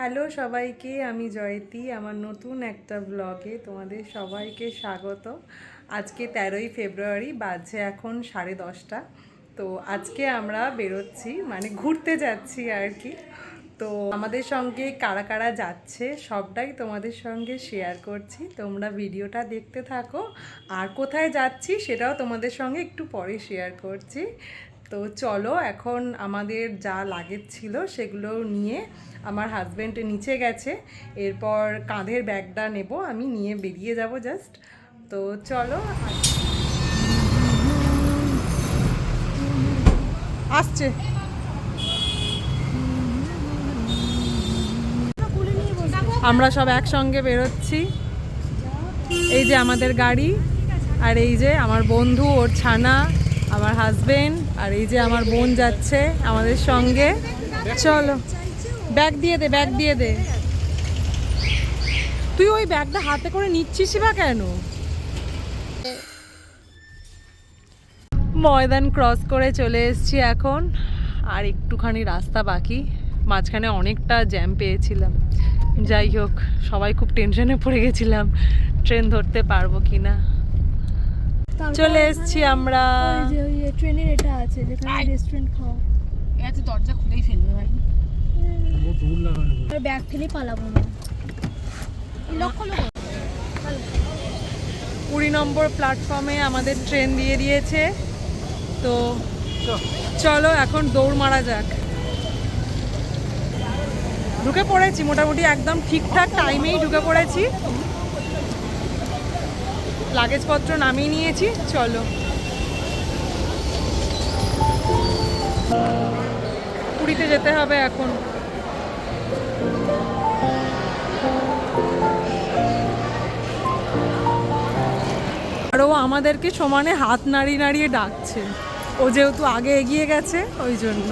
Hello সবাইকে, আমি জয়তী, আমার নতুন একটা ব্লগে তোমাদের সবাইকে স্বাগত। আজকে তেরোই ফেব্রুয়ারি, বাজছে এখন সাড়ে দশটা। তো আজকে আমরা বেরোচ্ছি মানে ঘুরতে যাচ্ছি আর কি। তো আমাদের সঙ্গে কারা কারা যাচ্ছে, সবটাই তোমাদের সঙ্গে শেয়ার করছি। তোমরা ভিডিওটা দেখতে থাকো। আর কোথায় যাচ্ছি, সেটাও তোমাদের সঙ্গে একটু পরে শেয়ার করছি। তো চলো, এখন আমাদের যা লাগেজ ছিল সেগুলো নিয়ে আমার হাজব্যান্ড নিচে গেছে। এরপর কাঁধের ব্যাগটা নেব, আমি নিয়ে বেরিয়ে যাব জাস্ট তো চলো, আসছে। আমরা সব একসঙ্গে বেরোচ্ছি। এই যে আমাদের গাড়ি, আর এই যে আমার বন্ধু, ওর ছানা, আমার হাজবেন্ড আর এই যে আমার বোন যাচ্ছে আমাদের সঙ্গে। চলো, ব্যাগ দিয়ে দে, ব্যাগ দিয়ে দে। তুই ওই ব্যাগটা হাতে করে নিচ্ছিস বা কেন? ময়দান ক্রস করে চলে এসেছি এখন, আর একটুখানি রাস্তা বাকি। মাঝখানে অনেকটা জ্যাম পেয়েছিলাম। যাই হোক, সবাই খুব টেনশনে পড়ে গেছিলাম, ট্রেন ধরতে পারব কি না চলে এসেছি আমরা। ওই যে ওই ট্রেনের এটা আছে যেখানে রেস্টুরেন্ট খাওয়া। এত দরজা খুলেই ফেলবে ভাই। ব্যাগ ফেলে পালাবো না কুড়ি নম্বর প্ল্যাটফর্মে আমাদের ট্রেন দিয়ে দিয়েছে। তো চলো এখন দৌড় মারা যাক। ঢুকে পড়েছি মোটামুটি একদম ঠিকঠাক টাইমেই ঢুকে পড়েছি। লাগেজপত্র নামিয়ে নিয়েছি, চলো। পুরীতে যেতে হবে এখন। আর ও আমাদেরকে সমানে হাত নাড়িয়ে নাড়িয়ে ডাকছে। ও যেহেতু আগে এগিয়ে গেছে, ওই জন্য।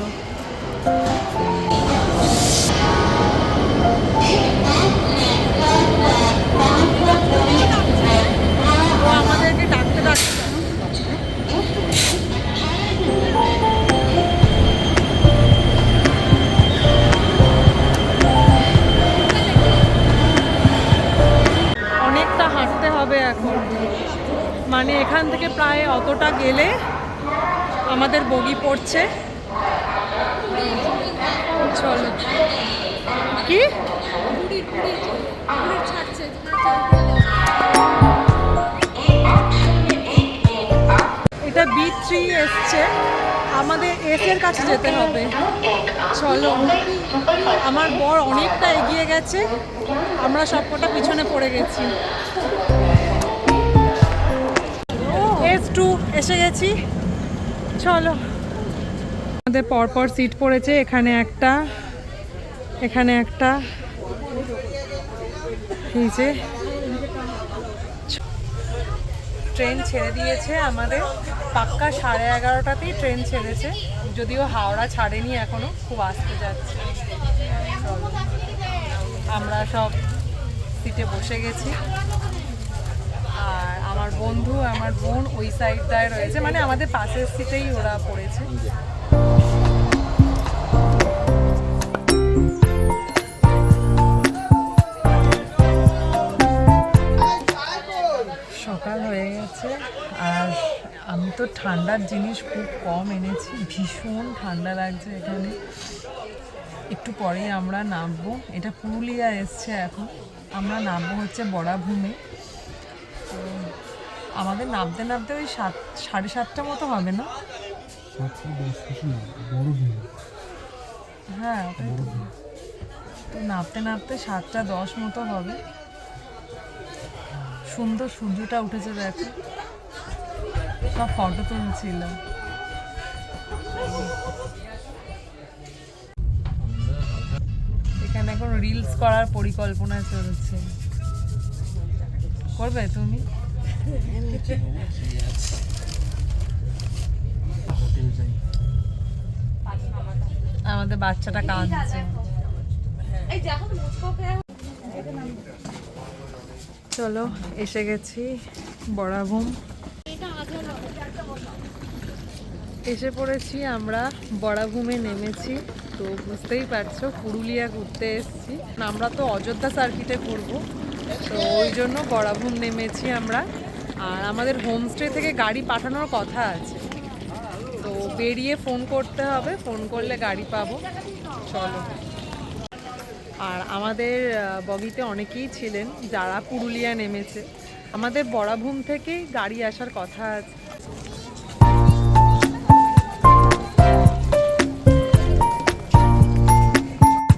আমাদের বগি পড়ছে। চলো। কি? এটা বি থ্রি এসছে। আমাদের এস এর কাছে যেতে হবে। চলো। আমার বর অনেকটা এগিয়ে গেছে। আমরা সবকটা পিছনে পড়ে গেছি। এস টু এসে গেছি। চলো। আমাদের পরপর সিট পড়েছে, এখানে একটা এখানে একটা। এই যে। ট্রেন ছেড়ে দিয়েছে আমাদের। পাক্কা সাড়ে এগারোটাতেই ট্রেন ছেড়েছে। যদিও হাওড়া ছাড়েনি এখনও, খুব আসতে যাচ্ছে। আমরা সব সিটে বসে গেছি। আর আমার বন্ধু, আমার বোন ওই সাইডটায় রয়েছে। মানে আমাদের পাশের সিটেই ওরা পড়েছে। সকাল হয়ে গেছে, আর আমি তো ঠান্ডার জিনিস খুব কম এনেছি। ভীষণ ঠান্ডা লাগছে এখানে। একটু পরেই আমরা নামবো। এটা পুরুলিয়া এসছে এখন। আমরা নামবো হচ্ছে বড়াভূমে আমাদের নামতে নামতে ওই সাত সাড়ে সাতটা মতো হবে না? হ্যাঁ ওটাই তো। তো নামতে নামতে সাতটা দশ মতো হবে। সুন্দর সূর্যটা উঠেছে দেখো। সব ফটো তুলছিল এখানে এখন রিলস করার পরিকল্পনা চলছে। করবে তুমি? আমাদের বাচ্চাটা কাঁদছে। চলো, এসে গেছি বড়াভূম এসে পড়েছি আমরা বড়াভূমে নেমেছি। তো বুঝতেই পারছ, পুরুলিয়া ঘুরতে এসেছি। আমরা তো অযোধ্যা সার্কিটে ঘুরবো। তো ওই জন্য বরাভূম নেমেছি আমরা। আর আমাদের হোমস্টে থেকে গাড়ি পাঠানোর কথা আছে। তো বেরিয়ে ফোন করতে হবে ফোন করলে গাড়ি পাবো। চলো। আর আমাদের বগিতে অনেকেই ছিলেন যারা পুরুলিয়া নেমেছে। আমাদের বরাভূম থেকেই গাড়ি আসার কথা আছে।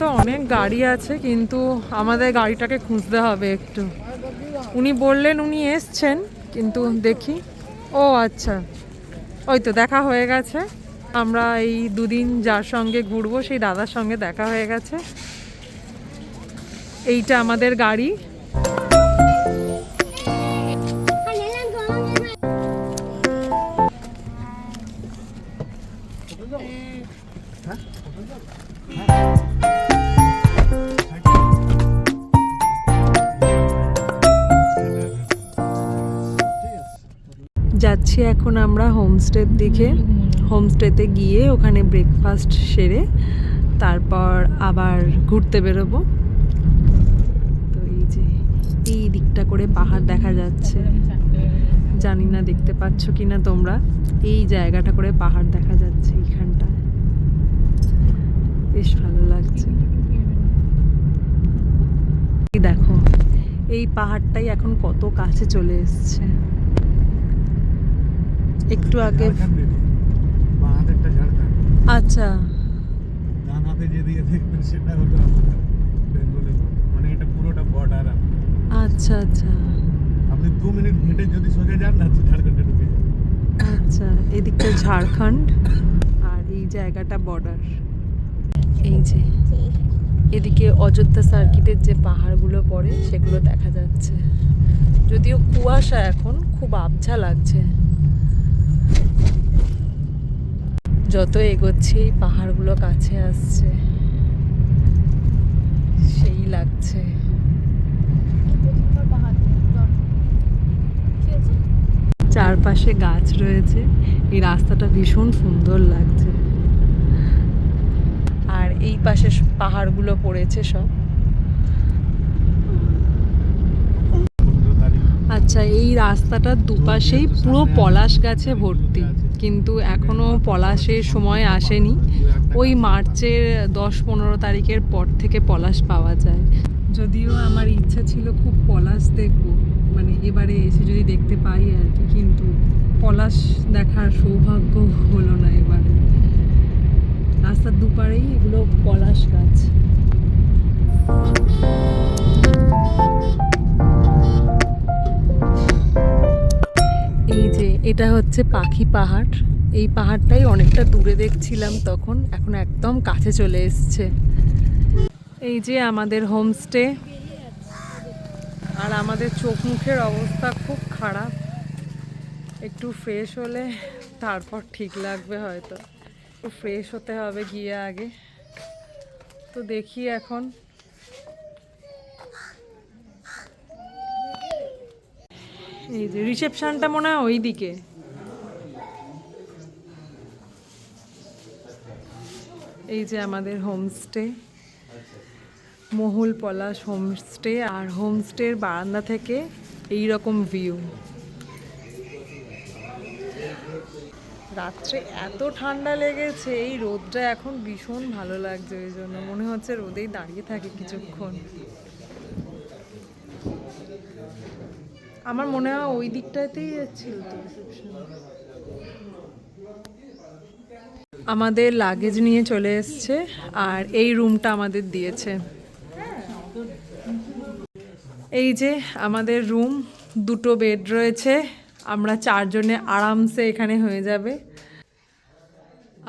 তো অনেক গাড়ি আছে, কিন্তু আমাদের গাড়িটাকে খুঁজতে হবে একটু। উনি বললেন উনি এসছেন। কিন্তু দেখি। ও আচ্ছা। ওই তো দেখা হয়ে গেছে। আমরা এই দুদিন যার সঙ্গে ঘুরবো, সেই দাদার সঙ্গে দেখা হয়ে গেছে। এইটা আমাদের গাড়ি। যাচ্ছি এখন আমরা হোমস্টের দিকে। হোমস্টেতে গিয়ে ওখানে ব্রেকফাস্ট সেরে তারপর আবার ঘুরতে বেরোবো। তো এই যে, এই দিকটা করে পাহাড় দেখা যাচ্ছে। জানি না, দেখতে পাচ্ছ কি না তোমরা? এই জায়গাটা করে পাহাড় দেখা যাচ্ছে এইখানটা বেশ ভালো লাগছে। দেখো, এই পাহাড়টাই এখন কত কাছে চলে এসছে। একটু আগে আচ্ছা। ডান হাতে যেদিকে দেখবেন সেটা হলো বেঙ্গলের মানে এটা পুরোটা বর্ডার আচ্ছা আচ্ছা। আপনি দু মিনিট হেঁটে যদি সোজা যান না ঝাড়খণ্ডে ঢুকে আচ্ছা এদিকটা ঝাড়খণ্ড আর এই জায়গাটা বর্ডার এই যে এদিকে অযোধ্যা সার্কিটের যে পাহাড়গুলো পড়ে সেগুলো দেখা যাচ্ছে। যদিও কুয়াশা এখন খুব আবছা লাগছে। যত এগোচ্ছি পাহাড়গুলো কাছে আসছে। সেই লাগছে। চারপাশে গাছ রয়েছে। এই রাস্তাটা ভীষণ সুন্দর লাগছে। আর এই পাশে পাহাড়গুলো পড়েছে সব। আচ্ছা এই রাস্তাটার দুপাশেই পুরো পলাশ গাছে ভর্তি। কিন্তু এখনও পলাশের সময় আসেনি। ওই মার্চের দশ পনেরো তারিখের পর থেকে পলাশ পাওয়া যায়। যদিও আমার ইচ্ছা ছিল খুব পলাশ দেখব। মানে এবারে এসে যদি দেখতে পাই আর কি, কিন্তু পলাশ দেখার সৌভাগ্য হলো না এবারে। রাস্তার দুপারেই এগুলো পলাশ গাছ। এটা হচ্ছে পাখি পাহাড়। এই পাহাড়টাই অনেকটা দূরে দেখছিলাম তখন, এখন একদম কাছে চলে এসছে। এই যে আমাদের হোমস্টে। আর আমাদের চোখ মুখের অবস্থা খুব খারাপ। একটু ফ্রেশ হলে তারপর ঠিক লাগবে হয়তো। একটু ফ্রেশ হতে হবে গিয়ে আগে। তো দেখি এখন এই যে রিসেপশনটা মনে হয় ওই দিকে এই যে আমাদের হোমস্টে, মহুল পলাশ হোমস্টে, আর হোমস্টের বারান্দা থেকে এই রকম ভিউ। রাত্রে এত ঠান্ডা লেগেছে, এই রোদটা এখন ভীষণ ভালো লাগছে, ওই জন্য মনে হচ্ছে রোদেই দাঁড়িয়ে থাকে কিছুক্ষণ। আমার মনে হয় ওই দিকটাতেই ছিল তো। আমাদের লাগেজ নিয়ে চলে এসছে আর এই রুমটা আমাদের দিয়েছে। এই যে আমাদের রুম দুটো বেড রয়েছে, আমরা চারজনে আরামসে এখানে হয়ে যাবে।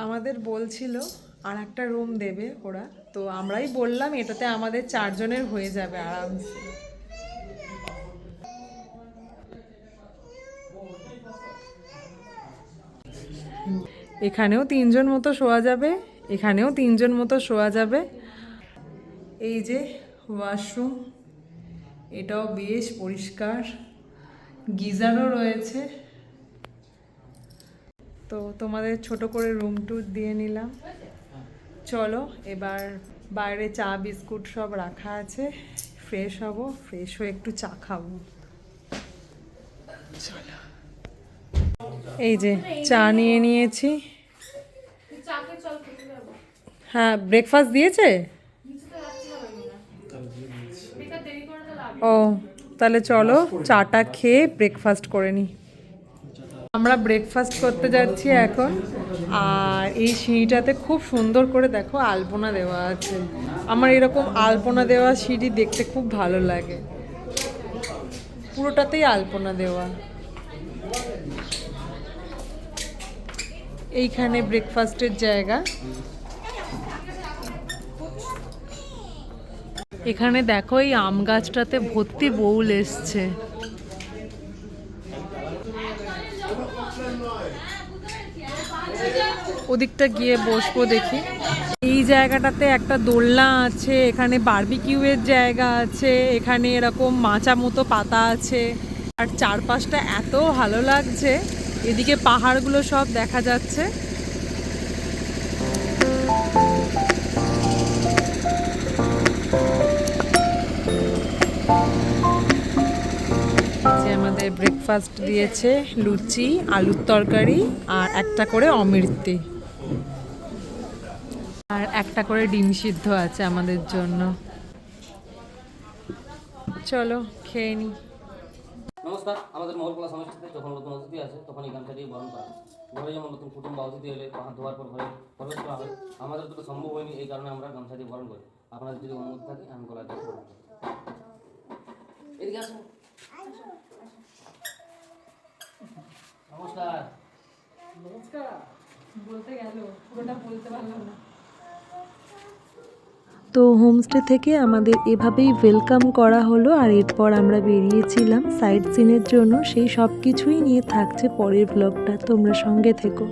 আমাদের বলছিল আর একটা রুম দেবে ওরা, তো আমরাই বললাম এটাতে আমাদের চারজনের হয়ে যাবে আরামসে। এখানেও তিনজন মতো শোয়া যাবে, এখানেও তিনজন মতো শোয়া যাবে। এই যে ওয়াশরুম, এটাও বেশ পরিষ্কার, গিজারও রয়েছে। তো তোমাদের ছোট করে রুম ট্যুর দিয়ে নিলাম। চলো, এবার বাইরে চা, বিস্কুট সব রাখা আছে। ফ্রেশ হব ফ্রেশ হয়ে একটু চা খাব। এই যে চা নিয়ে নিয়েছি। হ্যাঁ ব্রেকফাস্ট দিয়েছে? ও, তাহলে চলো চাটা খেয়ে ব্রেকফাস্ট করে নিই আমরা ব্রেকফাস্ট করতে যাচ্ছি এখন। আর এই সিঁড়িটাতে খুব সুন্দর করে দেখো আলপনা দেওয়া আছে। আমার এরকম আলপনা দেওয়া সিঁড়ি দেখতে খুব ভালো লাগে। পুরোটাতেই আলপনা দেওয়া। এইখানে ব্রেকফাস্টের জায়গা। এখানে দেখো এই আম গাছটাতে ভর্তি বউল এসছে। ওদিকটা গিয়ে বসবো দেখি। এই জায়গাটাতে একটা দোলনা আছে, এখানে বারবিকিউয়ের জায়গা আছে, এখানে এরকম মাচা মতো পাতা আছে। আর চারপাশটা এত ভালো লাগছে। এদিকে পাহাড়গুলো সব দেখা যাচ্ছে। আমাদের ব্রেকফাস্ট দিয়েছে, লুচি, আলুর তরকারি আর একটা করে অমৃতি। আর একটা করে ডিম সিদ্ধ আছে আমাদের জন্য। চলো, খেয়ে নি। নমস্কার, আমাদের মহলকলা সমষ্টিতে যখন নতুন অতিথি আসে তখন এই গামছাটি বরণ করা ঘরে যেমন নতুন কুটুম্ব অতিথি এলে হাত ধোয়ার পর ঘরে প্রবেশ করা হয়, আমাদের তো সম্ভব হয়নি এই কারণে আমরা গামছাটি বরণ করি। আপনাদের যদি অনুমতি থাকে, আমি বরণ করি। এদিকে আসুন। নমস্কার। নমস্কার। বলতে গেল, পুরোটা বলতে পারলাম না। তো হোমস্টে থেকে আমাদের এভাবেই ওয়েলকাম করা হলো আর এরপর আমরা বেরিয়েছিলাম সাইট সিনের জন্য। সেই সব কিছুই নিয়ে থাকছে পরের ব্লগটা। তোমরা সঙ্গে থেকো।